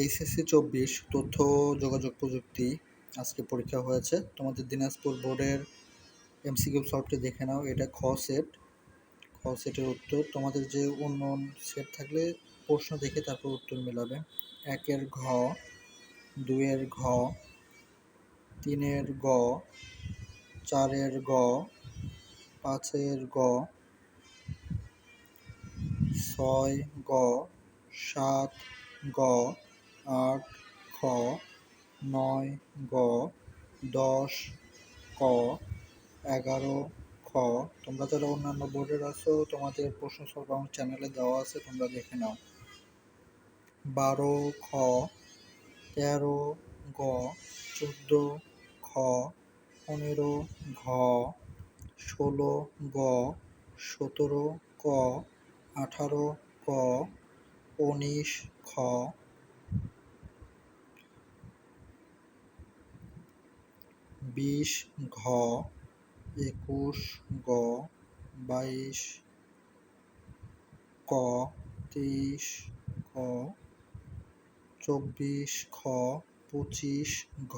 HSC চব্বিশ তথ্য, যোগাযোগ প্রযুক্তি আজকে পরীক্ষা হয়েছে। তোমাদের দিনাজপুর বোর্ডের এমসিকিউ সলভটি দেখে নাও। এটা খ সেট। খ সেটের উত্তর। তোমাদের যে অন্য সেট থাকলে প্রশ্ন দেখে তারপর উত্তর মেলাবে। একের ঘ দুয়ের ঘ, তিনের গ, চারের গ, পাঁচের গ, ছয় গ, সাত গ আট, খ, নয়, গ, দশ, ক, এগারো, খ। তোমরা যারা অন্যান্য বোর্ডের আছো, তোমাদের প্রশ্ন সলভ আমার চ্যানেলে দেওয়া আছে, তোমরা দেখে নাও। বারো, খ, তেরো, গ, চোদ্দ, খ, পনেরো, ঘ, ষোলো, গ, সতেরো, ক, আঠারো, ক, উনিশ, খ বিশ ঘ একুশ গ বাইশ ক তেইশ ক চব্বিশ খ পঁচিশ ঘ